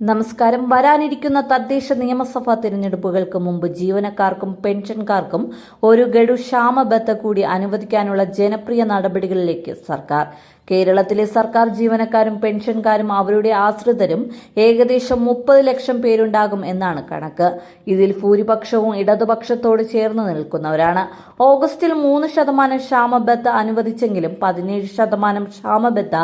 നമസ്കാരം. വരാനിരിക്കുന്ന തദ്ദേശ നിയമസഭാ തിരഞ്ഞെടുപ്പുകൾക്ക് മുമ്പ് ജീവനക്കാർക്കും പെൻഷൻകാർക്കും ഒരു ഗഡു ക്ഷാമബത്ത കൂടി അനുവദിക്കാനുള്ള ജനപ്രിയ നടപടികളിലേക്ക് സർക്കാർ. കേരളത്തിലെ സർക്കാർ ജീവനക്കാരും പെൻഷൻകാരും അവരുടെ ആശ്രിതരും ഏകദേശം മുപ്പത് ലക്ഷം പേരുണ്ടാകും എന്നാണ് കണക്ക്. ഇതിൽ ഭൂരിപക്ഷവും ഇടതുപക്ഷത്തോട് ചേർന്ന് നിൽക്കുന്നവരാണ്. ഓഗസ്റ്റിൽ മൂന്ന് ശതമാനം ക്ഷാമബത്ത അനുവദിച്ചെങ്കിലും പതിനേഴ് ശതമാനം ക്ഷാമബത്ത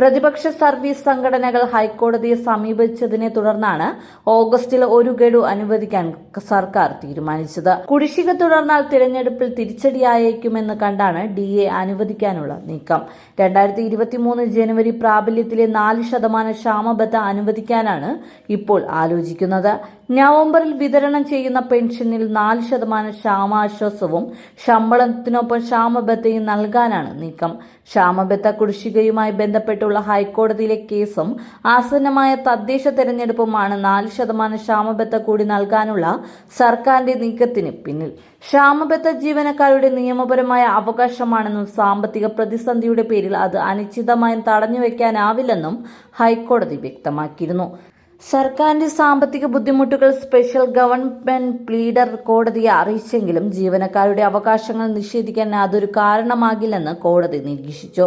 പ്രതിപക്ഷ സർവീസ് സംഘടനകൾ ഹൈക്കോടതിയെ സമീപിച്ചതിനെ തുടർന്നാണ് ഓഗസ്റ്റിൽ ഒരു ഗഡു അനുവദിക്കാൻ സർക്കാർ തീരുമാനിച്ചത്. കുടിശ്ശിക തുടർന്നാൽ തിരഞ്ഞെടുപ്പിൽ തിരിച്ചടിയായേക്കുമെന്ന് കണ്ടാണ് ഡി എ അനുവദിക്കാനുള്ള നീക്കം. രണ്ടായിരത്തി ഇരുപത്തിമൂന്ന് ജനുവരി പ്രാബല്യത്തിലെ നാല് ശതമാനം ക്ഷാമബത്ത അനുവദിക്കാനാണ് ഇപ്പോൾ ആലോചിക്കുന്നത്. നവംബറിൽ വിതരണം ചെയ്യുന്ന പെൻഷനിൽ നാല് ശതമാനം ക്ഷാമാശ്വാസവും ശമ്പളത്തിനൊപ്പം ക്ഷാമബത്തയും നൽകാനാണ് നീക്കം. ക്ഷാമബത്ത കുടിശ്ശികയുമായി ബന്ധപ്പെട്ടുള്ള ഹൈക്കോടതിയിലെ കേസും ആസന്നമായ തദ്ദേശ തെരഞ്ഞെടുപ്പുമാണ് നാല് ശതമാനം ക്ഷാമബത്ത കൂടി നൽകാനുള്ള സർക്കാരിന്റെ നീക്കത്തിന് പിന്നിൽ. ക്ഷാമബത്ത ജീവനക്കാരുടെ നിയമപരമായ അവകാശമാണെന്നും സാമ്പത്തിക പ്രതിസന്ധിയുടെ പേരിൽ അത് അനിശ്ചിതമായും തടഞ്ഞുവെക്കാനാവില്ലെന്നും ഹൈക്കോടതി വ്യക്തമാക്കിയിരുന്നു. സർക്കാരിന്റെ സാമ്പത്തിക ബുദ്ധിമുട്ടുകൾ സ്പെഷ്യൽ ഗവൺമെന്റ് പ്ലീഡർ കോടതിയെ അറിയിച്ചെങ്കിലും ജീവനക്കാരുടെ അവകാശങ്ങൾ നിഷേധിക്കാൻ അതൊരു കാരണമാകില്ലെന്ന് കോടതി നിരീക്ഷിച്ചു.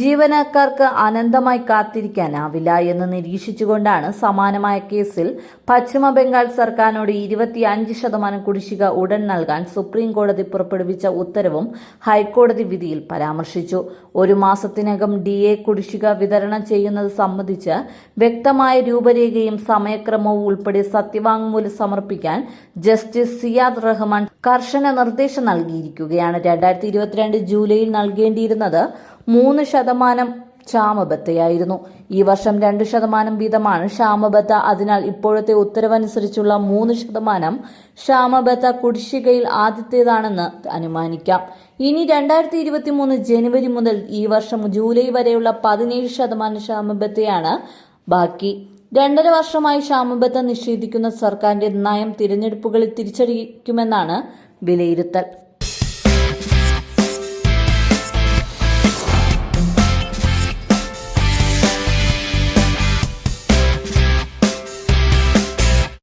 ജീവനക്കാർക്ക് അനന്തമായി കാത്തിരിക്കാനാവില്ല എന്ന് നിരീക്ഷിച്ചുകൊണ്ടാണ് സമാനമായ കേസിൽ പശ്ചിമ ബംഗാൾ സർക്കാരിനോട് ഇരുപത്തിയഞ്ച് ശതമാനം കുടിശ്ശിക ഉടൻ നൽകാൻ സുപ്രീം കോടതി പുറപ്പെടുവിച്ച ഉത്തരവും ഹൈക്കോടതി വിധിയിൽ പരാമർശിച്ചു. ഒരു മാസത്തിനകം ഡി എ കുടിശ്ശിക വിതരണം ചെയ്യുന്നത് സംബന്ധിച്ച് വ്യക്തമായ രൂപരേഖയും സമയക്രമവും ഉൾപ്പെടെ സത്യവാങ്മൂലം സമർപ്പിക്കാൻ ജസ്റ്റിസ് സിയാദ് റഹ്മാൻ കർശന നിർദ്ദേശം നൽകിയിരിക്കുകയാണ്. രണ്ടായിരത്തി ഇരുപത്തിരണ്ട് ജൂലൈയിൽ നൽകേണ്ടിയിരുന്നത് മൂന്ന് ശതമാനം ക്ഷാമബത്തയായിരുന്നു. ഈ വർഷം രണ്ട് ശതമാനം വീതമാണ് ക്ഷാമബത്ത. അതിനാൽ ഇപ്പോഴത്തെ ഉത്തരവനുസരിച്ചുള്ള മൂന്ന് ശതമാനം ക്ഷാമബത്ത കുടിശ്ശികയിൽ ആദ്യത്തേതാണെന്ന് അനുമാനിക്കാം. ഇനി രണ്ടായിരത്തി ഇരുപത്തി മൂന്ന് ജനുവരി മുതൽ ഈ വർഷം ജൂലൈ വരെയുള്ള പതിനേഴ് ശതമാനം ക്ഷാമബത്തയാണ് ബാക്കി. രണ്ടര വർഷമായി ക്ഷാമബത്ത നിഷേധിക്കുന്ന സർക്കാരിന്റെ നയം തിരഞ്ഞെടുപ്പുകളിൽ തിരിച്ചടിക്കുമെന്നാണ് വിലയിരുത്തൽ.